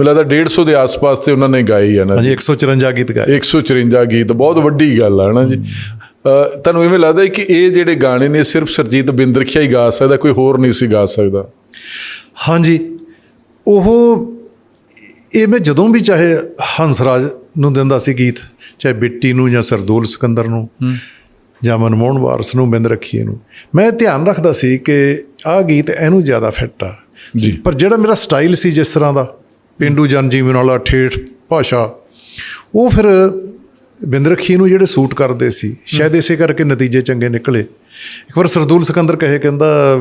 ਮੈਨੂੰ ਲੱਗਦਾ 150 ਦੇ ਆਸ-ਪਾਸ ਤੇ ਉਹਨਾਂ ਨੇ ਗਾਈ ਹੈ ਨਾ ਹਾਂਜੀ 154 ਗੀਤ ਗਾਏ। 154 ਗੀਤ ਬਹੁਤ ਵੱਡੀ ਗੱਲ ਹੈ ਨਾ ਜੀ। ਤੁਹਾਨੂੰ ਇਵੇਂ ਲੱਗਦਾ ਹੈ ਕਿ ਇਹ ਜਿਹੜੇ ਗਾਣੇ ਨੇ ਸਿਰਫ ਸਰਜੀਤ ਬਿੰਦਰਖੀਆ ਹੀ ਗਾ ਸਕਦਾ ਕੋਈ ਹੋਰ ਨਹੀਂ ਸੀ ਗਾ ਸਕਦਾ? ਹਾਂਜੀ ਉਹ ਇਹ ਮੈਂ ਜਦੋਂ ਵੀ ਚਾਹੇ ਹੰਸਰਾਜ ਨੂੰ ਦਿੰਦਾ ਸੀ ਗੀਤ ਚਾਹੇ ਬਿੱਟੀ ਨੂੰ ਜਾਂ ਸਰਦੂਲ ਸਿਕੰਦਰ ਨੂੰ ਜਾਂ ਮਨਮੋਹਨ ਵਾਰਸ ਨੂੰ ਬਿੰਦ ਰੱਖੀਏ ਨੂੰ ਮੈਂ ਧਿਆਨ ਰੱਖਦਾ ਸੀ ਕਿ ਆਹ ਗੀਤ ਇਹਨੂੰ ਜ਼ਿਆਦਾ ਫਿੱਟ ਆ। ਜੀ। ਪਰ ਜਿਹੜਾ ਮੇਰਾ ਸਟਾਈਲ ਸੀ ਜਿਸ ਤਰ੍ਹਾਂ ਦਾ ਪਿੰਡੂ ਜਨਜੀਵਨ ਵਾਲਾ ਠੇਠ ਭਾਸ਼ਾ ਉਹ ਫਿਰ ਬਿੰਦ ਰੱਖੀਏ ਨੂੰ ਜਿਹੜੇ ਸੂਟ ਕਰਦੇ ਸੀ ਸ਼ਾਇਦ ਇਸੇ ਕਰਕੇ ਨਤੀਜੇ ਚੰਗੇ ਨਿਕਲੇ। ਇੱਕ ਵਾਰ ਸਰਦੂਲ ਸਿਕੰਦਰ ਕਹੇ ਕਹਿੰਦਾ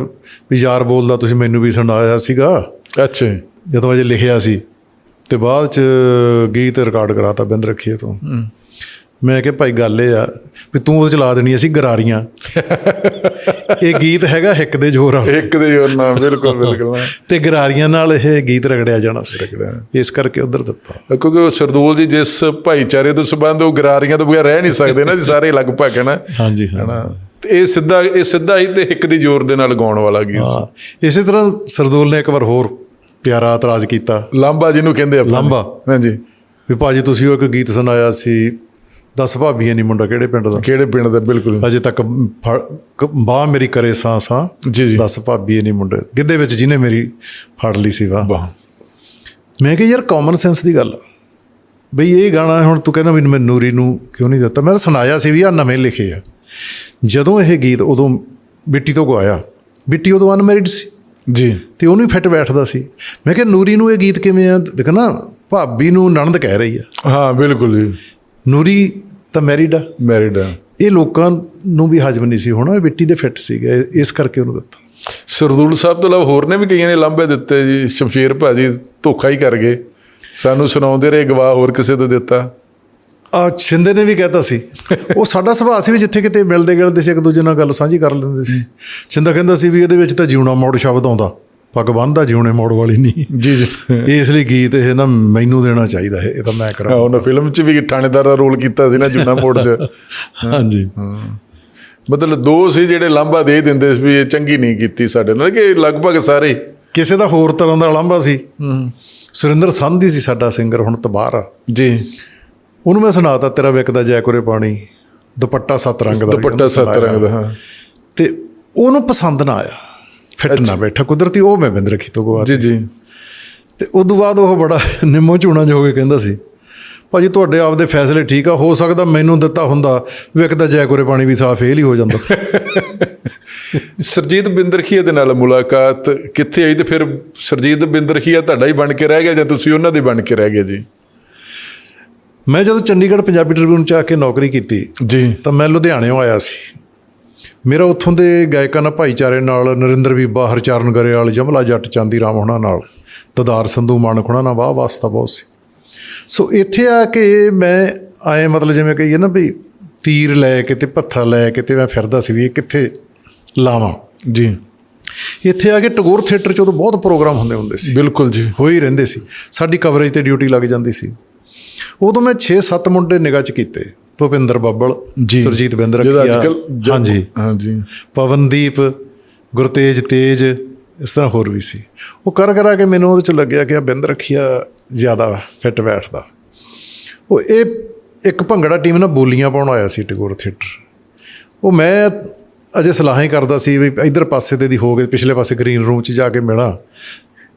ਵੀ ਯਾਰ ਬੋਲਦਾ ਤੁਸੀਂ ਮੈਨੂੰ ਵੀ ਸੁਣਾਇਆ ਸੀਗਾ। ਅੱਛਾ। ਜਦੋਂ ਅਜੇ ਲਿਖਿਆ ਸੀ ਤੇ ਬਾਅਦ ਚ ਗੀਤ ਰਿਕਾਰਡ ਕਰਾਤਾ ਬਿੰਦ ਰੱਖੀਏ ਤੋਂ ਮੈਂ ਕਿਹਾ ਭਾਈ ਗੱਲ ਇਹ ਆ ਵੀ ਤੂੰ ਉਹ ਚਲਾ ਦੇਣੀ ਅਸੀਂ ਗਰਾਰੀਆਂ। ਇਹ ਗੀਤ ਹੈਗਾ ਹਿੱਕ ਦੇ ਜ਼ੋਰ ਵਾਲਾ। ਇੱਕ ਦੇ ਹੋਰ ਨਾ ਬਿਲਕੁਲ ਬਿਲਕੁਲ। ਤੇ ਗਰਾਰੀਆਂ ਨਾਲ ਇਹ ਗੀਤ ਰਗੜਿਆ ਜਾਣਾ ਸੀ। ਇਸ ਕਰਕੇ ਉਧਰ ਦਿੱਤਾ। ਕਿਉਂਕਿ ਉਹ ਸਰਦੂਲ ਜੀ ਜਿਸ ਭਾਈਚਾਰੇ ਤੋਂ ਸੰਬੰਧ ਉਹ ਗਰਾਰੀਆਂ ਤੋਂ ਬਗੈਰ ਰਹਿ ਨਹੀਂ ਸਕਦੇ ਨਾ ਜੀ ਸਾਰੇ ਲਗਭਗ ਹੈ। ਨਾ ਹਾਂਜੀ ਤੇ ਇਹ ਸਿੱਧਾ ਇਹ ਸਿੱਧਾ ਹੀ ਤੇ ਇੱਕ ਦੀ ਜ਼ੋਰ ਦੇ ਨਾਲ ਗਾਉਣ ਵਾਲਾ ਗੀਤ ਸੀ। ਹਾਂ। ਇਸੇ ਤਰ੍ਹਾਂ ਸਰਦੂਲ ਨੇ ਇੱਕ ਵਾਰ ਹੋਰ ਪਿਆਰਾ ਇਤਰਾਜ਼ ਕੀਤਾ। ਲਾਂਬਾ ਜਿਹਨੂੰ ਕਹਿੰਦੇ ਆਪਾਂ। ਲਾਂਬਾ। ਹਾਂਜੀ। ਵੀ ਭਾਜੀ ਤੁਸੀਂ ਉਹ ਇੱਕ ਗੀਤ ਸੁਣਾਇਆ ਸੀ ਦਸ ਭਾਬੀਆਂ ਨਹੀਂ ਮੁੰਡਾ ਕਿਹੜੇ ਪਿੰਡ ਦਾ? ਕਿਹੜੇ ਪਿੰਡ ਦਾ? ਬਿਲਕੁਲ। ਅਜੇ ਤੱਕ ਬਾਹ ਮੇਰੀ ਕਰੇ ਸਾਂ ਸਾਂ। ਜੀ ਜੀ। ਦਸ ਭਾਬੀ ਨਹੀਂ ਮੁੰਡੇ। ਗਿੱਧੇ ਵਿੱਚ ਜਿਹਨੇ ਮੇਰੀ ਫੜ ਲਈ ਸੀ ਵਾਹ। ਵਾਹ। ਮੈਂ ਕਿਹਾ ਯਾਰ ਕਾਮਨ ਸੈਂਸ ਦੀ ਗੱਲ। ਬਈ ਇਹ ਗਾਣਾ ਹੁਣ ਤੂੰ ਕਹਿੰਦਾ ਵੀ ਮੈਂ ਨੂਰੀ ਨੂੰ ਕਿਉਂ ਨਹੀਂ ਦਿੱਤਾ? ਮੈਂ ਤਾਂ ਸੁਣਾਇਆ ਸੀ ਵੀ ਆ ਨਵੇਂ ਲਿਖੇ ਆ। ਜਦੋਂ ਇਹ ਗੀਤ ਉਦੋਂ ਬਿੱਟੀ ਤੋਂ ਗਵਾਇਆ ਬਿੱਟੀ ਉਦੋਂ ਅਨਮੈਰਿਡ ਸੀ। ਜੀ। ਤੇ ਉਹਨੂੰ ਹੀ ਫਿੱਟ ਬੈਠਦਾ ਸੀ। ਮੈਂ ਕਿਹਾ ਨੂਰੀ ਨੂੰ ਇਹ ਗੀਤ ਕਿਵੇਂ ਆ? ਦੇਖ ਨਾ ਭਾਬੀ ਨੂੰ ਨਣਦ ਕਹਿ ਰਹੀ ਆ। ਹਾਂ ਬਿਲਕੁਲ ਜੀ। ਨੂਰੀ ਤਾਂ ਮੈਰਿਡ ਆ। ਮੈਰਿਡ ਆ। ਇਹ ਲੋਕਾਂ ਨੂੰ ਵੀ ਹਜਮ ਨਹੀਂ ਸੀ ਹੋਣਾ ਇਹ ਬਿੱਟੀ ਦੇ ਫਿੱਟ ਸੀਗਾ ਇਸ ਕਰਕੇ ਉਹਨੂੰ ਦਿੱਤਾ। ਸਰਦੂਲ ਸਾਹਿਬ ਤੋਂ ਇਲਾਵਾ ਹੋਰ ਨੇ ਵੀ ਕਈਆਂ ਨੇ ਲਾਂਬੇ ਦਿੱਤੇ ਜੀ ਸ਼ਮਸ਼ੀਰ ਭਾਜੀ ਧੋਖਾ ਹੀ ਕਰ ਗਏ। ਸਾਨੂੰ ਸੁਣਾਉਂਦੇ ਰਹੇ ਗਵਾਹ ਹੋਰ ਕਿਸੇ ਤੋਂ ਦਿੱਤਾ। ਆ ਛਿੰਦੇ ਨੇ ਵੀ ਕਹਿਤਾ ਸੀ। ਉਹ ਸਾਡਾ ਸੁਭਾਅ ਸੀ ਵੀ ਜਿੱਥੇ ਕਿਤੇ ਮਿਲਦੇ ਗਿਲਦੇ ਸੀ ਇੱਕ ਦੂਜੇ ਨਾਲ ਗੱਲ ਸਾਂਝੀ ਕਰ ਲੈਂਦੇ ਸੀ। ਛਿੰਦਾ ਕਹਿੰਦਾ ਸੀ ਵੀ ਇਹਦੇ ਵਿੱਚ ਤਾਂ ਜਿਉਣਾ ਮੋੜ ਸ਼ਬਦ ਆਉਂਦਾ। ਪੱਗ ਬੰਨਦਾ ਜਿਉਣੇ ਮੋੜ ਵਾਲੀ ਨਹੀਂ। ਜੀ ਜੀ। ਇਸ ਲਈ ਗੀਤ ਇਹ ਨਾ ਮੈਨੂੰ ਦੇਣਾ ਚਾਹੀਦਾ ਹੈ ਇਹ ਤਾਂ ਮੈਂ ਕਰਾਂ। ਉਹਨਾਂ ਫਿਲਮ 'ਚ ਵੀ ਥਾਣੇਦਾਰ ਦਾ ਰੋਲ ਕੀਤਾ ਸੀ ਨਾ ਜੁਨਾ ਮੋੜ 'ਚ। ਹਾਂਜੀ। ਮਤਲਬ ਦੋ ਸੀ ਜਿਹੜੇ ਲਾਂਬਾ ਦੇ ਦਿੰਦੇ ਸੀ ਵੀ ਇਹ ਚੰਗੀ ਨਹੀਂ ਕੀਤੀ ਸਾਡੇ ਨਾਲ ਕਿ ਲਗਭਗ ਸਾਰੇ। ਹੀ। ਕਿਸੇ ਦਾ ਹੋਰ ਤਰ੍ਹਾਂ ਦਾ ਲਾਂਭਾ ਸੀ। ਸੁਰਿੰਦਰ ਸੰਧੀ ਸੀ ਸਾਡਾ ਸਿੰਗਰ ਹੁਣ ਤਬਾਰ ਆ। ਜੀ। ਉਹਨੂੰ ਮੈਂ ਸੁਣਾਤਾ ਤੇਰਾ ਵਿਕਦਾ ਜੈ ਕੋਰੇ ਪਾਣੀ ਦੁਪੱਟਾ ਸੱਤ ਰੰਗ ਦਾ ਦੁਪੱਟਾ ਸੱਤ। ਰੰਗ ਦਾ ਹਾਂ। ਤੇ ਉਹਨੂੰ ਪਸੰਦ ਨਾ ਆਇਆ। ਫਿੱਟ ਨਾ ਬੈਠਾ ਕੁਦਰਤੀ ਉਹ ਮੈਂ ਬਿੰਦ ਰੱਖੀ ਤੋਂ ਗਵਾ ਜੀ ਜੀ। ਤੇ ਉਦੋਂ ਬਾਅਦ ਉਹ ਬੜਾ ਨਿੰਮੋ ਝੂਣਾ ਜਿਹਾ ਹੋ ਕੇ ਕਹਿੰਦਾ ਸੀ ਭਾਜੀ ਤੁਹਾਡੇ ਆਪਦੇ ਫੈਸਲੇ ਠੀਕ ਆ ਹੋ ਸਕਦਾ ਮੈਨੂੰ ਦਿੱਤਾ ਹੁੰਦਾ ਵਿਕਦਾ ਜੈ ਕੋਰੇ ਪਾਣੀ ਵੀ ਸਾਲਾ ਫੇਲ ਹੀ ਹੋ ਜਾਂਦਾ। ਸਰਜੀਤ ਬਿੰਦਰਖੀਆ ਦੇ ਨਾਲ ਮੁਲਾਕਾਤ ਕਿੱਥੇ ਆਈ? ਤੇ ਫਿਰ ਸਰਜੀਤ ਬਿੰਦਰਖੀਆ ਤੁਹਾਡਾ ਹੀ ਬਣ ਕੇ ਰਹਿ ਗਿਆ ਜਾਂ ਤੁਸੀਂ ਉਹਨਾਂ ਦੇ ਬਣ ਕੇ ਰਹਿ ਗਏ ਜੀ? ਮੈਂ ਜਦੋਂ ਚੰਡੀਗੜ੍ਹ ਪੰਜਾਬੀ ਟ੍ਰਿਬਿਊਨ ਚ ਆ ਕੇ ਨੌਕਰੀ ਕੀਤੀ ਜੀ। ਤਾਂ ਮੈਂ ਲੁਧਿਆਣਿਓਂ ਆਇਆ ਸੀ। ਮੇਰਾ ਉੱਥੋਂ ਦੇ ਗਾਇਕਾਂ ਨਾਲ ਭਾਈਚਾਰੇ ਨਾਲ ਨਰਿੰਦਰ ਬੀਬਾ ਹਰਚਰਨ ਗਰੇਵਾਲ ਜਮਲਾ ਜੱਟ ਚਾਂਦੀ ਰਾਮ ਹੋਣਾ ਨਾਲ ਦਦਾਰ ਸੰਧੂ ਮਾਨਕ ਹੋਣਾ ਨਾਲ ਵਾਹ ਵਾਸਤਾ ਬਹੁਤ ਸੀ। ਸੋ ਇੱਥੇ ਆ ਕੇ ਮੈਂ ਆਏ ਮਤਲਬ ਜਿਵੇਂ ਕਹੀਏ ਨਾ ਵੀ ਤੀਰ ਲੈ ਕੇ ਤੇ ਪੱਥਾ ਲੈ ਕੇ ਤੇ ਮੈਂ ਫਿਰਦਾ ਸੀ ਵੀ ਇਹ ਕਿੱਥੇ ਲਾਵਾਂ। ਜੀ। ਇੱਥੇ ਆ ਕੇ ਟਗੋਰ ਥੀਏਟਰ 'ਚ ਉਦੋਂ ਬਹੁਤ ਪ੍ਰੋਗਰਾਮ ਹੁੰਦੇ ਹੁੰਦੇ ਸੀ। ਬਿਲਕੁਲ ਜੀ। ਹੋ ਹੀ ਰਹਿੰਦੇ ਸੀ। ਸਾਡੀ ਕਵਰੇਜ ਤੇ ਡਿਊਟੀ ਲੱਗ ਜਾਂਦੀ ਸੀ। ਉਦੋਂ ਮੈਂ 6-7 ਮੁੰਡੇ ਨਿਗਾਹ 'ਚ ਕੀਤੇ। ਭੁਪਿੰਦਰ ਬੱਬਲ ਜੀ। ਸੁਰਜੀਤ ਬਿੰਦਰ ਰੱਖਿਆ। ਹਾਂਜੀ। ਹਾਂਜੀ। ਪਵਨਦੀਪ ਗੁਰਤੇਜ ਤੇਜ ਇਸ ਤਰ੍ਹਾਂ ਹੋਰ ਵੀ ਸੀ। ਉਹ ਕਰ ਕਰਾ ਕੇ ਮੈਨੂੰ ਉਹਦੇ ਚ ਲੱਗਿਆ ਕਿ ਆ ਬਿੰਦ ਰੱਖਿਆ ਜ਼ਿਆਦਾ ਫਿੱਟ ਬੈਠਦਾ। ਉਹ ਇਹ ਇੱਕ ਭੰਗੜਾ ਟੀਮ ਨਾਲ ਬੋਲੀਆਂ ਪਾਉਣ ਆਇਆ ਸੀ ਟਗੋਰ ਥੀਏਟਰ ਉਹ ਮੈਂ ਅਜੇ ਸਲਾਹਾਂ ਹੀ ਕਰਦਾ ਸੀ ਵੀ ਇਧਰ ਪਾਸੇ ਤੇ ਦੀ ਹੋ ਗਏ ਪਿਛਲੇ ਪਾਸੇ ਗ੍ਰੀਨ ਰੂਮ 'ਚ ਜਾ ਕੇ ਮਿਲਾਂ।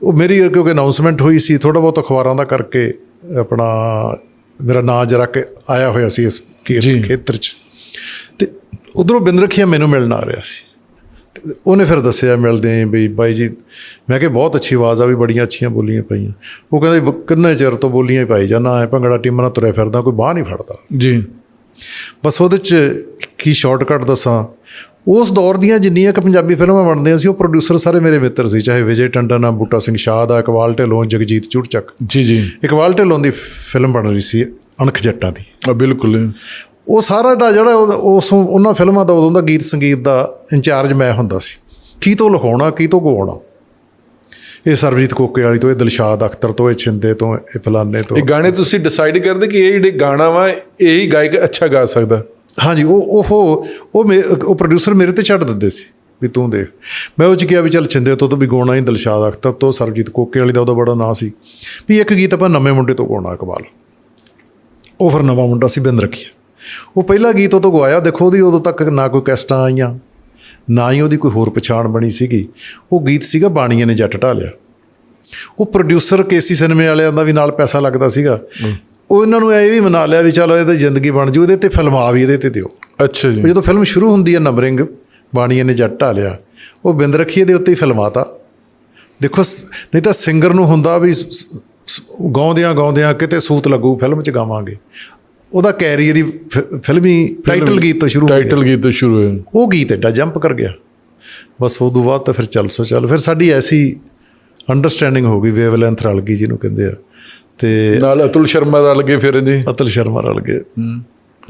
ਉਹ ਮੇਰੀ ਕਿਉਂਕਿ ਅਨਾਉਂਸਮੈਂਟ ਹੋਈ ਸੀ ਥੋੜਾ ਬਹੁਤ ਅਖਬਾਰਾਂ ਦਾ ਕਰਕੇ ਆਪਣਾ ਮੇਰਾ ਨਾਂ ਜਰਾ ਕਿ ਆਇਆ ਹੋਇਆ ਸੀ ਇਸ। ਖੇਤਰ 'ਚ। ਤੇ ਉਧਰੋਂ ਬਿੰਦ ਰੱਖਿਆ ਮੈਨੂੰ ਮਿਲਣ ਆ ਰਿਹਾ ਸੀ। ਉਹਨੇ ਫਿਰ ਦੱਸਿਆ ਮਿਲਦੇ ਆਂ ਵੀ ਬਾਈ ਜੀ ਮੈਂ ਕਿਹਾ ਬਹੁਤ ਅੱਛੀ ਆਵਾਜ਼ ਆ ਵੀ ਬੜੀਆਂ ਅੱਛੀਆਂ ਬੋਲੀਆਂ ਪਈਆਂ। ਉਹ ਕਹਿੰਦਾ ਕਿੰਨੇ ਚਿਰ ਤੋਂ ਬੋਲੀਆਂ ਹੀ ਪਾਈ ਜਾਣਾ ਐ ਭੰਗੜਾ ਟੀਮਾਂ ਨਾਲ ਤੁਰਿਆ ਫਿਰਦਾ ਕੋਈ ਬਾਹ ਨਹੀਂ ਫੜਦਾ। ਜੀ। ਬਸ ਉਹਦੇ ਚ ਕੀ ਸ਼ਾਰਟਕਟ ਦੱਸਾਂ? ਉਸ ਦੌਰ ਦੀਆਂ ਜਿੰਨੀਆਂ ਕਿ ਪੰਜਾਬੀ ਫਿਲਮਾਂ ਬਣਦੀਆਂ ਸੀ ਉਹ ਪ੍ਰੋਡਿਊਸਰ ਸਾਰੇ ਮੇਰੇ ਮਿੱਤਰ ਸੀ ਚਾਹੇ ਵਿਜੇ ਟੰਡਨ ਆ ਬੂਟਾ ਸਿੰਘ ਸ਼ਾਹ ਦਾ ਇਕਬਾਲ ਢਿੱਲੋਂ ਜਗਜੀਤ ਚੂੜਚੱਕ। ਜੀ ਜੀ। ਇਕਬਾਲ ਢਿੱਲੋਂ ਦੀ ਫਿਲਮ ਬਣ ਰਹੀ ਸੀ ਅਣਖ ਜੱਟਾਂ ਦੀ। ਆ ਬਿਲਕੁਲ। ਉਹ ਸਾਰਾ ਦਾ ਜਿਹੜਾ ਉਸ ਉਹਨਾਂ ਫਿਲਮਾਂ ਦਾ ਉਦੋਂ ਦਾ ਗੀਤ ਸੰਗੀਤ ਦਾ ਇੰਚਾਰਜ ਮੈਂ ਹੁੰਦਾ ਸੀ। ਕੀ ਤੋਂ ਲਿਖਾਉਣਾ ਕੀ ਤੋਂ ਗਵਾਉਣਾ? ਇਹ ਸਰਬਜੀਤ ਕੋਕੇ ਵਾਲੀ ਤੋਂ ਇਹ ਦਿਲਸ਼ਾਦ ਅਖਤਰ ਤੋਂ ਇਹ ਛਿੰਦੇ ਤੋਂ ਇਹ ਫਲਾਨੇ ਤੋਂ। ਇਹ ਗਾਣੇ ਤੁਸੀਂ ਡਿਸਾਈਡ ਕਰਦੇ ਕਿ ਇਹ ਜਿਹੜੇ ਗਾਣਾ ਵਾ ਇਹੀ ਗਾਇਕ ਅੱਛਾ ਗਾ ਸਕਦਾ? ਹਾਂਜੀ, ਉਹ ਉਹ ਉਹ ਮੇ- ਉਹ ਪ੍ਰੋਡਿਊਸਰ ਮੇਰੇ ਤੇ ਛੱਡ ਦਿੰਦੇ ਸੀ, ਵੀ ਤੂੰ ਦੇਖ। ਮੈਂ ਉਹ ਚ ਕਿਹਾ ਵੀ ਚੱਲ ਛਿੰਦੇ ਤੋਂ ਤਾਂ ਵੀ ਗਾਉਣਾ ਹੀ ਦਿਲਸ਼ਾਦ ਅਖਤਰ ਤੋਂ ਸਰਬਜੀਤ ਕੋਕੇ ਵਾਲੀ ਦਾ ਉਹਦਾ ਬੜਾ ਨਾਂ ਸੀ, ਵੀ ਇੱਕ ਗੀਤ ਆਪਾਂ ਨਵੇਂ ਮੁੰਡੇ ਤੋਂ ਗਾਉਣਾ ਇਕਬਾਲ। ਉਹ ਫਿਰ ਨਵਾਂ ਮੁੰਡਾ ਸੀ ਬਿੰਦ ਰੱਖਿਆ ਉਹ ਪਹਿਲਾ ਗੀਤ ਉਹ ਤੋਂ ਗਵਾਇਆ ਦੇਖੋ ਉਹਦੀ ਉਦੋਂ ਤੱਕ ਨਾ ਕੋਈ ਕੈਸਟਾਂ ਆਈਆਂ, ਨਾ ਹੀ ਉਹਦੀ ਕੋਈ ਹੋਰ ਪਛਾਣ ਬਣੀ ਸੀਗੀ। ਉਹ ਗੀਤ ਸੀਗਾ ਬਾਣੀਆਂ ਨੇ ਜੱਟ ਢਾਲਿਆ। ਉਹ ਪ੍ਰੋਡਿਊਸਰ ਕੇਸੀ ਸਿਨੇਮੇ ਵਾਲਿਆਂ ਦਾ ਵੀ ਨਾਲ ਪੈਸਾ ਲੱਗਦਾ ਸੀਗਾ। ਉਹ ਇਹਨਾਂ ਨੂੰ ਇਹ ਵੀ ਮਨਾ ਲਿਆ ਵੀ ਚਲੋ ਇਹਦੀ ਜ਼ਿੰਦਗੀ ਬਣ ਜੂ ਇਹਦੇ ਤੇ ਫਿਲਮਾ ਵੀ ਇਹਦੇ ਤੇ ਦਿਓ। ਅੱਛਾ ਜੀ। ਜਦੋਂ ਫਿਲਮ ਸ਼ੁਰੂ ਹੁੰਦੀ ਹੈ ਨੰਬਰਿੰਗ ਬਾਣੀਏ ਨੇ ਜੱਟ ਢਾਲਿਆ। ਉਹ ਬਿੰਦ ਰੱਖੀਏ ਦੇ ਉੱਤੇ ਹੀ ਫਿਲਮਾਤਾ ਦੇਖੋ ਨਹੀਂ ਤਾਂ ਸਿੰਗਰ ਨੂੰ ਹੁੰਦਾ ਵੀ ਗਾਉਂਦਿਆਂ ਗਾਉਂਦਿਆਂ ਕਿਤੇ ਸੂਤ ਲੱਗੂ ਫਿਲਮ 'ਚ ਗਾਵਾਂਗੇ। ਉਹਦਾ ਕੈਰੀਅਰ ਹੀ ਫਿਲਮੀ ਟਾਈਟਲ ਗੀਤ ਤੋਂ ਸ਼ੁਰੂ ਟਾਈਟਲ ਗੀਤ ਤੋਂ ਸ਼ੁਰੂ ਹੋਇਆ ਉਹ ਗੀਤ ਐਡਾ ਜੰਪ ਕਰ ਗਿਆ। ਬਸ ਉਦੋਂ ਬਾਅਦ ਤਾਂ ਫਿਰ ਚੱਲ ਸੋ ਚੱਲ। ਫਿਰ ਸਾਡੀ ਐਸੀ ਅੰਡਰਸਟੈਂਡਿੰਗ ਹੋ ਗਈ ਵੇਵਲੈਂਥ ਰਲ ਗਈ ਜਿਹਨੂੰ ਕਹਿੰਦੇ ਆ। ਤੇ ਨਾਲ ਅਤੁਲ ਸ਼ਰਮਾ ਦਾ ਲੱਗੇ ਫਿਰ ਜੀ। ਅਤਲ ਸ਼ਰਮਾ ਰਲ ਗਏ।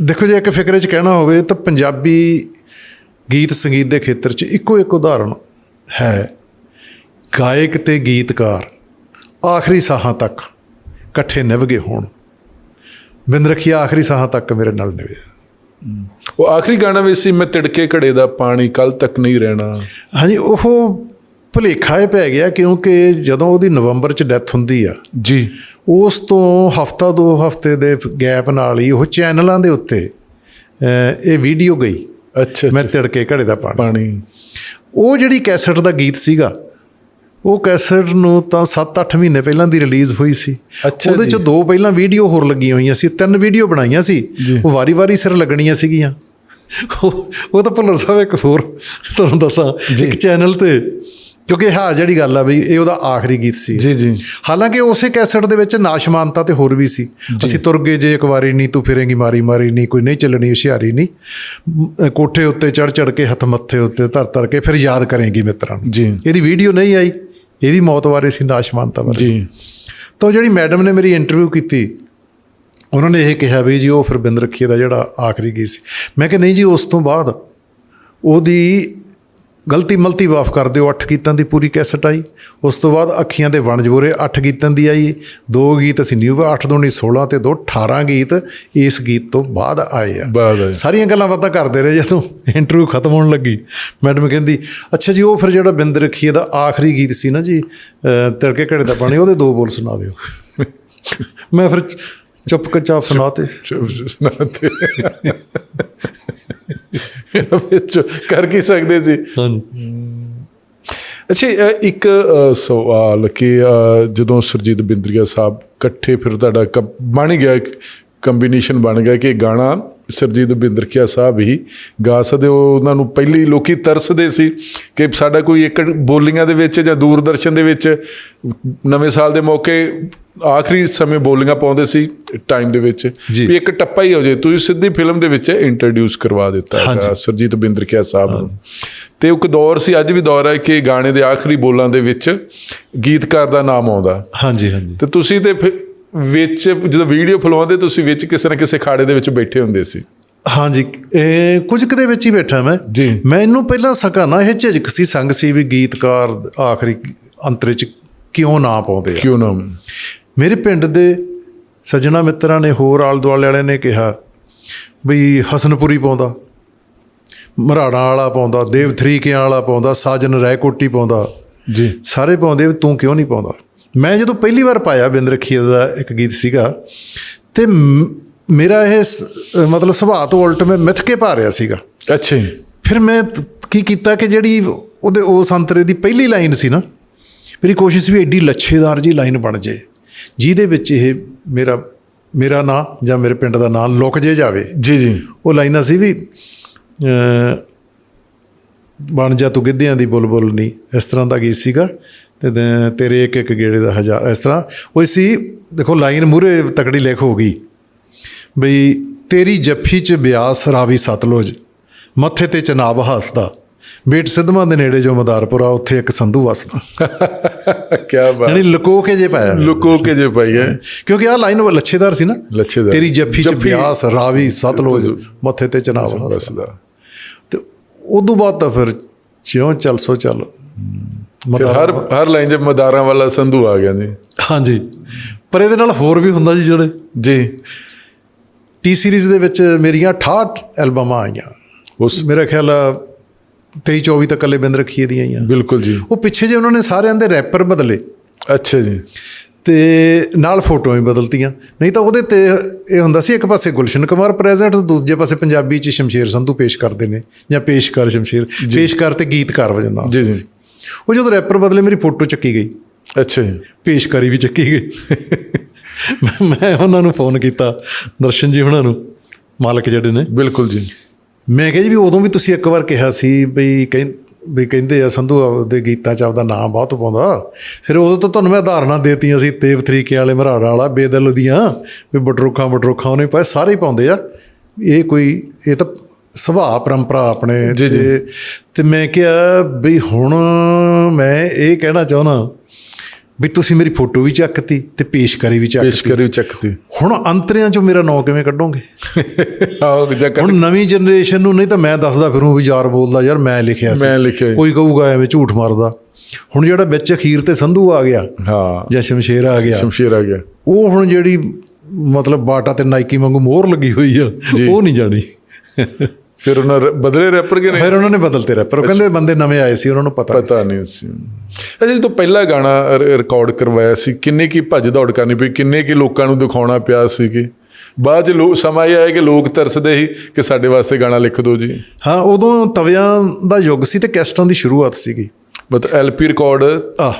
ਦੇਖੋ ਜੇ ਇੱਕ ਫਿਕਰੇ 'ਚ ਕਹਿਣਾ ਹੋਵੇ ਤਾਂ ਪੰਜਾਬੀ ਗੀਤ ਸੰਗੀਤ ਦੇ ਖੇਤਰ 'ਚ ਇੱਕੋ ਇੱਕ ਉਦਾਹਰਣ ਹੈ। ਗਾਇਕ ਤੇ ਗੀਤਕਾਰ ਆਖਰੀ ਸਾਹਾਂ ਤੱਕ ਇਕੱਠੇ ਨਿਭਗੇ ਹੋਣ। ਬਿੰਦ ਰੱਖਿਆ ਆਖਰੀ ਸਾਹਾਂ ਤੱਕ ਮੇਰੇ ਨਾਲ ਨਿਭੇ ਉਹ ਆਖਰੀ ਗਾਣਾ ਵੀ ਸੀ ਮੈਂ ਤਿੜਕੇ ਘੜੇ ਦਾ ਪਾਣੀ ਕੱਲ ਤੱਕ ਨਹੀਂ ਰਹਿਣਾ। ਹਾਂਜੀ ਉਹ ਭੁਲੇਖਾ ਇਹ ਪੈ ਗਿਆ ਕਿਉਂਕਿ ਜਦੋਂ ਉਹਦੀ ਨਵੰਬਰ 'ਚ ਡੈਥ ਹੁੰਦੀ ਆ ਜੀ। ਉਸ ਤੋਂ ਹਫਤਾ ਦੋ ਹਫ਼ਤੇ ਦੇ ਗੈਪ ਨਾਲ ਹੀ ਉਹ ਚੈਨਲਾਂ ਦੇ ਉੱਤੇ ਇਹ ਵੀਡੀਓ ਗਈ। ਅੱਛਾ ਮੈਂ ਤਿੜਕੇ ਘੜੇ ਦਾ ਪਾਣੀ। ਉਹ ਜਿਹੜੀ ਕੈਸਟ ਦਾ ਗੀਤ ਸੀਗਾ ਉਹ ਕੈਸਟ ਨੂੰ ਤਾਂ 7-8 ਮਹੀਨੇ ਪਹਿਲਾਂ ਦੀ ਰਿਲੀਜ਼ ਹੋਈ ਸੀ। ਉਹਦੇ ਚ। ਦੋ ਪਹਿਲਾਂ ਵੀਡੀਓ ਹੋਰ ਲੱਗੀਆਂ ਹੋਈਆਂ ਸੀ ਤਿੰਨ ਵੀਡੀਓ ਬਣਾਈਆਂ ਸੀ। ਉਹ ਵਾਰੀ-ਵਾਰੀ ਸਿਰ ਲੱਗਣੀਆਂ ਸੀਗੀਆਂ। ਉਹ ਉਹ ਤਾਂ ਭੁੱਲਰ ਸਾਹਿਬ ਇੱਕ ਹੋਰ ਤੁਹਾਨੂੰ ਦੱਸਾਂ ਇੱਕ ਚੈਨਲ ਤੇ ਕਿਉਂਕਿ ਹਾਂ ਜਿਹੜੀ ਗੱਲ ਆ ਬਈ ਇਹ ਉਹਦਾ ਆਖਰੀ ਗੀਤ ਸੀ। ਜੀ ਜੀ। ਹਾਲਾਂਕਿ ਉਸੇ ਕੈਸਟ ਦੇ ਵਿੱਚ ਨਾਸ਼ਮਾਨਤਾ ਤੇ ਹੋਰ ਵੀ ਸੀ। ਅਸੀਂ ਤੁਰ ਗਏ ਜੇ ਇੱਕ ਵਾਰੀ ਨਹੀਂ ਤੂੰ ਫਿਰੇਂਗੀ ਮਾਰੀ ਮਾਰੀ ਨਹੀਂ ਕੋਈ ਨਹੀਂ ਚੱਲਣੀ ਹੁਸ਼ਿਆਰੀ ਨਹੀਂ। ਕੋਠੇ ਉੱਤੇ ਚੜ ਚੜ ਕੇ ਹੱਥ ਮੱਥੇ ਉੱਤੇ ਧਰ ਧਰ ਕੇ ਫਿਰ ਯਾਦ ਕਰੇਂਗੀ ਮਿੱਤਰਾਂ ਨੂੰ। ਜੀ। ਇਹਦੀ ਵੀਡੀਓ ਨਹੀਂ ਆਈ ਇਹਦੀ ਮੌਤ ਬਾਰੇ ਸੀ ਨਾਸ਼ਮਾਨਤਾ ਬਾਰੇ। ਜੀ। ਤਾਂ ਜਿਹੜੀ ਮੈਡਮ ਨੇ ਮੇਰੀ ਇੰਟਰਵਿਊ ਕੀਤੀ ਉਹਨਾਂ ਨੇ ਇਹ ਕਿਹਾ ਵੀ ਜੀ ਉਹ ਫਿਰ ਬਿੰਦ ਰੱਖੀਏ ਦਾ ਜਿਹੜਾ ਆਖਰੀ ਗੀਤ ਸੀ। ਮੈਂ ਕਿਹਾ ਨਹੀਂ ਜੀ ਉਸ ਤੋਂ ਬਾਅਦ ਉਹਦੀ ਗਲਤੀ ਮਲਤੀ ਮਾਫ ਕਰ ਦਿਓ ਅੱਠ ਗੀਤਾਂ ਦੀ ਪੂਰੀ ਕੈਸਟ ਆਈ। ਉਸ ਤੋਂ ਬਾਅਦ ਅੱਖੀਆਂ ਦੇ ਵਣ ਜਬੋਰੇ ਅੱਠ ਗੀਤਾਂ ਦੀ ਆਈ। ਦੋ ਗੀਤ ਅਸੀਂ ਨਿਊ 8 ਦੂਣੀ 16 ਤੇ ਦੋ 18 ਗੀਤ ਇਸ ਗੀਤ ਤੋਂ ਬਾਅਦ ਆਏ ਆ। ਸਾਰੀਆਂ ਗੱਲਾਂ ਬਾਤਾਂ ਕਰਦੇ ਰਹੇ ਜਦੋਂ ਇੰਟਰਵਿਊ ਖਤਮ ਹੋਣ ਲੱਗੀ। ਮੈਡਮ ਕਹਿੰਦੀ ਅੱਛਾ ਜੀ ਉਹ ਫਿਰ ਜਿਹੜਾ ਬਿੰਦ ਰੱਖੀਏ ਦਾ ਆਖਰੀ ਗੀਤ ਸੀ ਨਾ ਜੀ ਤਿੜਕੇ ਘੜੇ ਦਾ ਪਾਣੀ ਉਹਦੇ ਦੋ ਬੋਲ ਸੁਣਾ ਦਿਓ ਮੈਂ ਫਿਰ ਚੁੱਪ ਕੇ ਚਾਪ ਸੁਣਾਤੇ। ਚੁੱਪ ਸੁਣਾਤੇ। ਵਿੱਚ ਕਰ ਕੀ ਸਕਦੇ ਸੀ? ਅੱਛਾ ਇੱਕ ਸਵਾਲ ਕਿ ਜਦੋਂ ਸਰਜੀਤ ਬਿੰਦਰੀਆ ਸਾਹਿਬ ਇਕੱਠੇ ਫਿਰ ਤੁਹਾਡਾ ਕ- ਬਣ ਗਿਆ ਇੱਕ ਕੰਬੀਨੇਸ਼ਨ ਬਣ ਗਿਆ ਕਿ ਗਾਣਾ ਸਰਜੀਤ ਬਿੰਦਰਖਿਆ ਸਾਹਿਬ ਹੀ ਗਾ ਸਕਦੇ ਉਹ ਉਹਨਾਂ ਨੂੰ ਪਹਿਲੀ ਲੋਕੀ ਤਰਸਦੇ ਸੀ ਕਿ ਸਾਡਾ ਕੋਈ ਇੱਕ ਬੋਲੀਆਂ ਦੇ ਵਿੱਚ ਜਾਂ ਦੂਰਦਰਸ਼ਨ ਦੇ ਵਿੱਚ ਨਵੇਂ ਸਾਲ ਦੇ ਮੌਕੇ ਆਖਰੀ ਸਮੇਂ ਬੋਲੀਆਂ ਪਾਉਂਦੇ ਸੀ ਟਾਈਮ ਦੇ ਵਿੱਚ। ਵੀ ਇੱਕ ਟੱਪਾ ਹੀ ਹੋ ਜੇ ਤੁਸੀਂ ਸਿੱਧੀ ਫਿਲਮ ਦੇ ਵਿੱਚ ਇੰਟਰੋਡਿਊਸ ਕਰਵਾ ਦਿੱਤਾ ਹੈਗਾ। ਸਰਜੀਤ ਬਿੰਦਰਖਿਆ ਸਾਹਿਬ ਨੂੰ ਤੇ ਇੱਕ ਦੌਰ ਸੀ ਅੱਜ ਵੀ ਦੌਰ ਹੈ ਕਿ ਗਾਣੇ ਦੇ ਆਖਰੀ ਬੋਲਾਂ ਦੇ ਵਿੱਚ ਗੀਤਕਾਰ ਦਾ ਨਾਮ ਆਉਂਦਾ ਹਾਂਜੀ ਹਾਂਜੀ ਤੇ ਤੁਸੀਂ ਤੇ ਵਿੱਚ ਜਦੋਂ ਵੀਡੀਓ ਫਿਲਮਾਉਂਦੇ ਤੁਸੀਂ ਵਿੱਚ ਕਿਸੇ ਨਾ ਕਿਸੇ ਖਾੜੇ ਦੇ ਵਿੱਚ ਬੈਠੇ ਹੁੰਦੇ ਸੀ। ਹਾਂਜੀ ਇਹ ਕੁਝ ਕੁ ਦੇ ਵਿੱਚ ਹੀ ਬੈਠਾ ਮੈਂ। ਜੀ। ਮੈਨੂੰ ਪਹਿਲਾਂ ਸਕਾ ਨਾ ਇਹ ਝਿਜਕ ਸੀ ਸੰਗ ਸੀ ਵੀ ਗੀਤਕਾਰ ਆਖਰੀ ਅੰਤਰੇ ਚ ਕਿਉਂ ਨਾ ਪਾਉਂਦੇ ਆ। ਕਿਉਂ ਨਾ? ਮੇਰੇ ਪਿੰਡ ਦੇ ਸੱਜਣਾ ਮਿੱਤਰਾਂ ਨੇ ਹੋਰ ਆਲ ਦੁਆਲੇ ਵਾਲਿਆਂ ਨੇ ਕਿਹਾ ਵੀ ਹਸਨਪੁਰੀ ਪਾਉਂਦਾ ਮਰਾੜਾ ਵਾਲਾ ਪਾਉਂਦਾ ਦੇਵ ਥਰੀਕਿਆਂ ਵਾਲਾ ਪਾਉਂਦਾ ਸਾਜਨ ਰੈਕੋਟੀ ਪਾਉਂਦਾ। ਜੀ। ਸਾਰੇ ਪਾਉਂਦੇ ਤੂੰ ਕਿਉਂ ਨਹੀਂ ਪਾਉਂਦਾ? ਮੈਂ ਜਦੋਂ ਪਹਿਲੀ ਵਾਰ ਪਾਇਆ ਬਿੰਦ ਰੱਖੀਏ ਦਾ ਇੱਕ ਗੀਤ ਸੀਗਾ ਤੇ ਮੇਰਾ ਇਹ ਮਤਲਬ ਸੁਭਾਅ ਤੋਂ ਉਲਟ ਮੈਂ ਮਿੱਥ ਕੇ ਪਾ ਰਿਹਾ ਸੀਗਾ। ਅੱਛਾ ਫਿਰ ਮੈਂ ਕੀ ਕੀਤਾ ਕਿ ਜਿਹੜੀ ਉਹਦੇ ਉਸ ਅੰਤਰੇ ਦੀ ਪਹਿਲੀ ਲਾਈਨ ਸੀ ਨਾ ਮੇਰੀ ਕੋਸ਼ਿਸ਼ ਵੀ ਐਡੀ ਲੱਛੇਦਾਰ ਜੀ ਲਾਈਨ ਬਣ ਜੇ ਜਿਹਦੇ ਵਿੱਚ ਇਹ ਮੇਰਾ ਮੇਰਾ ਨਾਂ ਜਾਂ ਮੇਰੇ ਪਿੰਡ ਦਾ ਨਾਂ ਲੁਕ ਜੇ ਜਾਵੇ। ਜੀ ਜੀ। ਉਹ ਲਾਈਨਾਂ ਸੀ ਵੀ ਬਣ ਜਾ ਤੂੰ ਗਿੱਧਿਆਂ ਦੀ ਬੁਲਬੁਲ ਨਹੀਂ ਇਸ ਤਰ੍ਹਾਂ ਦਾ ਗੀਤ ਸੀਗਾ ਤੇ ਤੇਰੇ ਇੱਕ ਇੱਕ ਗੇੜੇ ਦਾ ਹਜ਼ਾਰ ਇਸ ਤਰ੍ਹਾਂ। ਉਹ ਸੀ ਦੇਖੋ ਲਾਈਨ ਮੂਰੇ ਤਕੜੀ ਲਿਖ ਹੋ ਗਈ। ਬਈ ਤੇਰੀ ਜੱਫੀ ਚ ਬਿਆਸ ਰਾਵੀ ਸਤਲੁਜ ਮੱਥੇ ਤੇ ਚਨਾਬ ਹੱਸਦਾ। ਬੇਟ ਸਿੱਧਵਾਂ ਦੇ ਨੇੜੇ ਜੋ ਮਦਾਰਪੁਰਾ ਉੱਥੇ ਇੱਕ ਸੰਧੂ ਵਸਦਾ। ਕੀ ਬਾਤ। ਯਾਨੀ ਲੁਕੋ ਕੇ ਜੇ ਪਾਇਆ। ਲੁਕੋ ਕੇ ਜੇ ਪਾਈ ਹੈ। ਕਿਉਂਕਿ ਆਹ ਲਾਈਨ ਉਹ ਲੱਛੇਦਾਰ ਸੀ ਨਾ। ਲੱਛੇਦਾਰ। ਤੇਰੀ ਜੱਫੀ ਚ ਬਿਆਸ ਰਾਵੀ ਸਤਲੁਜ ਮੱਥੇ ਤੇ ਚਨਾਬ ਹੱਸਦਾ। ਉਦੋਂ ਬਾਅਦ ਤਾਂ ਫਿਰ ਜਿਉਂ ਚੱਲ ਸੋ ਚੱਲ। ਹਰ ਹਰ ਲਾਈਨ 'ਚ ਮਦਾਰਾਂ ਵਾਲਾ ਸੰਧੂ ਆ ਗਿਆ ਜੀ। ਹਾਂਜੀ। ਪਰ ਇਹਦੇ ਨਾਲ ਹੋਰ ਵੀ ਹੁੰਦਾ ਜੀ ਜਿਹੜੇ। ਜੀ। ਟੀ ਸੀਰੀਜ਼ ਦੇ ਵਿੱਚ ਮੇਰੀਆਂ 68 ਐਲਬਮਾਂ ਆਈਆਂ। ਉਸ ਮੇਰਾ ਖਿਆਲ ਆ 23 24 ਤੱਕ ਕੱਲੇ ਬਿੰਦ ਰੱਖੀਏ ਦੀਆਂ ਹੀ ਆ ਬਿਲਕੁਲ ਜੀ। ਉਹ ਪਿੱਛੇ ਜੇ ਉਹਨਾਂ ਨੇ ਸਾਰਿਆਂ ਦੇ ਰੈਪਰ ਬਦਲੇ। ਅੱਛਾ ਜੀ। ਤੇ ਨਾਲ ਫੋਟੋਆਂ ਵੀ ਬਦਲਤੀਆਂ। ਨਹੀਂ ਤਾਂ ਉਹਦੇ ਤੇ ਇਹ ਹੁੰਦਾ ਸੀ ਇੱਕ ਪਾਸੇ ਗੁਲਸ਼ਨ ਕੁਮਾਰ ਪ੍ਰੈਜ਼ੈਂਟ ਦੂਜੇ ਪਾਸੇ ਪੰਜਾਬੀ ਚ ਸ਼ਮਸ਼ੀਰ ਸੰਧੂ ਪੇਸ਼ ਕਰਦੇ ਨੇ ਜਾਂ ਪੇਸ਼ਕਾਰ ਸ਼ਮਸ਼ੀਰ ਪੇਸ਼ਕਾਰ ਤੇ ਗੀਤਕਾਰ ਵਜੋਂ ਨਾਲ ਜੀ ਜੀ। ਉਹ ਜਦੋਂ ਰੈਪਰ ਬਦਲੇ ਮੇਰੀ ਫੋਟੋ ਚੱਕੀ ਗਈ। ਅੱਛਾ ਜੀ। ਪੇਸ਼ਕਾਰੀ ਵੀ ਚੱਕੀ ਗਈ। ਮੈਂ ਉਹਨਾਂ ਨੂੰ ਫੋਨ ਕੀਤਾ ਦਰਸ਼ਨ ਜੀ ਉਹਨਾਂ ਨੂੰ ਮਾਲਕ ਜਿਹੜੇ ਨੇ। ਬਿਲਕੁਲ ਜੀ। ਮੈਂ ਕਿਹਾ ਜੀ ਵੀ ਉਦੋਂ ਵੀ ਤੁਸੀਂ ਇੱਕ ਵਾਰ ਕਿਹਾ ਸੀ ਬਈ ਕਹਿੰ ਵੀ ਕਹਿੰਦੇ ਆ ਸੰਧੂ ਆਪਦੇ ਗੀਤਾਂ 'ਚ ਆਪਦਾ ਨਾਮ ਬਹੁਤ ਪਾਉਂਦਾ ਫਿਰ ਉਦੋਂ ਤੋਂ ਤੁਹਾਨੂੰ ਮੈਂ ਉਦਾਹਰਨਾਂ ਦੇਤੀਆਂ ਸੀ ਤੇਵ ਤਰੀਕੇ ਵਾਲੇ ਮਰਾੜਾ ਵਾਲਾ ਬੇਦਲ ਦੀਆਂ ਵੀ ਬਟਰੋਖਾਂ ਬਟਰੋਖਾਂ ਉਹਨੇ ਪਾਏ ਸਾਰੇ ਹੀ ਪਾਉਂਦੇ ਆ ਇਹ ਕੋਈ ਇਹ ਤਾਂ ਸੁਭਾਅ ਪਰੰਪਰਾ ਆਪਣੇ। ਤੇ ਤੇ ਮੈਂ ਕਿਹਾ ਵੀ ਹੁਣ ਮੈਂ ਇਹ ਕਹਿਣਾ ਚਾਹੁੰਦਾ ਵੀ ਤੁਸੀਂ ਮੇਰੀ ਫੋਟੋ ਵੀ ਚੱਕਤੀ ਤੇ ਪੇਸ਼ਕਾਰੀ ਵੀ ਚੱਕਤੀ। ਪੇਸ਼ਕਰੀ ਚੱਕਤੀ। ਹੁਣ ਅੰਤਰਿਆਂ 'ਚੋਂ ਮੇਰਾ ਨਾਂ ਕਿਵੇਂ ਕੱਢੋਗੇ? ਹੁਣ ਨਵੀਂ ਜਨਰੇਸ਼ਨ ਨੂੰ ਨਹੀਂ ਤਾਂ ਮੈਂ ਦੱਸਦਾ ਫਿਰੂ ਵੀ ਯਾਰ ਬੋਲਦਾ ਯਾਰ ਮੈਂ ਲਿਖਿਆ ਸੀ। ਮੈਂ ਲਿਖਿਆ ਜੀ। ਕੋਈ ਕਹੂਗਾ ਐਵੇਂ ਝੂਠ ਮਾਰਦਾ। ਹੁਣ ਜਿਹੜਾ ਵਿੱਚ ਅਖੀਰ ਤੇ ਸੰਧੂ ਆ ਗਿਆ ਹਾਂ। ਜਾਂ ਸ਼ਮਸ਼ੇਰ ਆ ਗਿਆ ਸ਼ਮਸ਼ੀਰ ਆ ਗਿਆ। ਉਹ ਹੁਣ ਜਿਹੜੀ ਮਤਲਬ ਬਾਟਾ ਤੇ ਨਾਈਕੀ ਵਾਂਗੂ ਮੋਹਰ ਲੱਗੀ ਹੋਈ ਆ। ਉਹ ਨਹੀਂ ਜਾਣੀ। ਫਿਰ ਉਹਨਾਂ ਬਦਲੇ ਰੈਪਰ ਕਿ ਨਹੀਂ ਫਿਰ ਉਹਨਾਂ ਨੇ ਬਦਲਤੇ ਰਿਹਾ ਪਰ ਉਹ ਕਹਿੰਦੇ ਬੰਦੇ ਨਵੇਂ ਆਏ ਸੀ ਉਹਨਾਂ ਨੂੰ ਪਤਾ ਪਤਾ ਨਹੀਂ ਸੀ। ਅਜੇ ਜਦੋਂ ਪਹਿਲਾ ਗਾਣਾ ਰਿਕਾਰਡ ਕਰਵਾਇਆ ਸੀ ਕਿੰਨੇ ਕੀ ਭੱਜ ਦੌੜ ਕਰਨੀ ਪਈ ਕਿੰਨੇ ਕੀ ਲੋਕਾਂ ਨੂੰ ਦਿਖਾਉਣਾ ਪਿਆ ਸੀ ਕਿ ਬਾਅਦ ਚ ਲੋਕ ਸਮਾਂ ਆਇਆ ਕਿ ਲੋਕ ਤਰਸਦੇ ਸੀ ਕਿ ਸਾਡੇ ਵਾਸਤੇ ਗਾਣਾ ਲਿਖ ਦਿਓ ਜੀ। ਹਾਂ ਉਦੋਂ ਤਵਿਆਂ ਦਾ ਯੁੱਗ ਸੀ ਤੇ ਕੈਸਟਾਂ ਦੀ ਸ਼ੁਰੂਆਤ ਸੀਗੀ। ਬਟ ਐਲਪੀ ਰਿਕਾਰਡ ਆਹ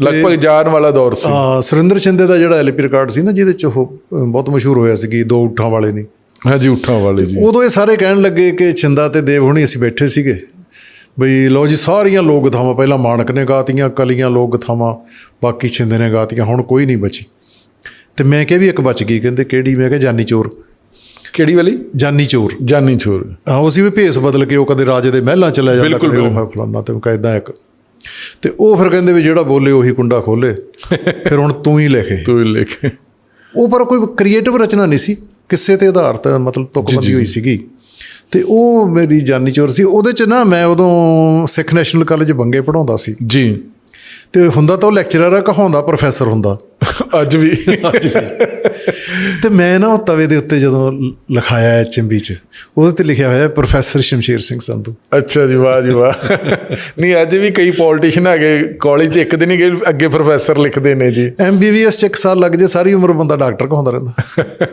ਲਗਭਗ ਜਾਣ ਵਾਲਾ ਦੌਰ ਸੀ। ਹਾਂ ਸੁਰਿੰਦਰ ਚਿੰਦੇ ਦਾ ਜਿਹੜਾ ਐਲਪੀ ਰਿਕਾਰਡ ਸੀ ਨਾ ਜਿਹਦੇ ਚ ਉਹ ਬਹੁਤ ਮਸ਼ਹੂਰ ਹੋਇਆ ਸੀ ਕਿ ਦੋ ਉਠਾਂ ਵਾਲੇ ਨੇ। ਹਾਂਜੀ ਉਠਾਂ ਵਾਲੇ ਜੀ। ਉਦੋਂ ਇਹ ਸਾਰੇ ਕਹਿਣ ਲੱਗੇ ਕਿ ਛਿੰਦਾ ਤੇ ਦੇਵ ਹੁਣੀ ਅਸੀਂ ਬੈਠੇ ਸੀਗੇ। ਬਈ ਲੋ ਜੀ ਸਾਰੀਆਂ ਲੋਕ ਗਾਥਾਵਾਂ ਪਹਿਲਾਂ ਮਾਨਕ ਨੇ ਗਾਤੀਆਂ ਕਲੀਆਂ ਲੋਕ ਗਾਥਾਵਾਂ ਬਾਕੀ ਛਿੰਦੇ ਨੇ ਗਾਤੀਆਂ ਹੁਣ ਕੋਈ ਨਹੀਂ ਬਚੀ। ਤੇ ਮੈਂ ਕਿਹਾ ਵੀ ਇੱਕ ਬਚ ਗਈ ਕਹਿੰਦੇ ਕਿਹੜੀ? ਮੈਂ ਕਿਹਾ ਜਾਨੀ ਚੋਰ। ਕਿਹੜੀ ਵਾਲੀ? ਜਾਨੀ ਚੋਰ। ਜਾਨੀ ਛੋਰ ਹਾਂ ਉਹ ਸੀ ਵੀ ਭੇਸ ਬਦਲ ਕੇ ਉਹ ਕਦੇ ਰਾਜੇ ਦੇ ਮਹਿਲਾਂ ਚਲਾ ਜਾਂਦਾ ਕਦੇ ਉਹ ਫਲਾਨਾ ਤੇ ਕਹਿੰਦਾ ਇੱਕ। ਤੇ ਉਹ ਫਿਰ ਕਹਿੰਦੇ ਵੀ ਜਿਹੜਾ ਬੋਲੇ ਉਹੀ ਕੁੰਡਾ ਖੋਲੇ। ਫਿਰ ਹੁਣ ਤੂੰ ਹੀ ਲਿਖੇ ਤੂੰ ਹੀ ਲਿਖ। ਉਹ ਪਰ ਕੋਈ ਕ੍ਰੀਏਟਿਵ ਰਚਨਾ ਨਹੀਂ ਸੀ। ਕਿਸੇ ਤੇ ਆਧਾਰਿਤ ਮਤਲਬ ਤੁਕਬੰਦੀ ਹੋਈ ਸੀਗੀ। ਤੇ ਉਹ ਮੇਰੀ ਜਾਨੀ ਚੋਰ ਸੀ। ਉਹਦੇ ਚ ਨਾ ਮੈਂ ਉਦੋਂ ਸਿੱਖ ਨੈਸ਼ਨਲ ਕਾਲਜ ਬੰਗੇ ਪੜਾਉਂਦਾ ਸੀ। ਜੀ। ਤੇ ਹੁੰਦਾ ਤਾਂ ਉਹ ਲੈਕਚਰਰ ਆ ਕਹਾਉਂਦਾ ਪ੍ਰੋਫੈਸਰ ਹੁੰਦਾ। ਅੱਜ ਵੀ। ਤੇ ਮੈਂ ਨਾ ਉਹ ਤਵੇ ਦੇ ਉੱਤੇ ਜਦੋਂ ਲਿਖਾਇਆ ਐਚਐਮਬੀ ਚ ਉਹਦੇ ਤੇ ਲਿਖਿਆ ਹੋਇਆ ਪ੍ਰੋਫੈਸਰ ਸ਼ਮਸ਼ੀਰ ਸਿੰਘ ਸੰਧੂ। ਅੱਛਾ ਜੀ ਵਾਹ ਜੀ ਵਾਹ। ਨਹੀਂ ਅੱਜ ਵੀ ਕਈ ਪੋਲੀਟੀਸ਼ੀਅਨ ਹੈਗੇ ਕਾਲਜ 'ਚ ਇੱਕ ਦਿਨ ਹੀ ਗਏ ਅੱਗੇ ਪ੍ਰੋਫੈਸਰ ਲਿਖਦੇ ਨੇ ਜੀ। ਐਮਬੀਬੀਐਸ ਚ ਇੱਕ ਸਾਲ ਲੱਗ ਜੇ ਸਾਰੀ ਉਮਰ ਬੰਦਾ ਡਾਕਟਰ ਕਹਾਉਂਦਾ ਰਹਿੰਦਾ।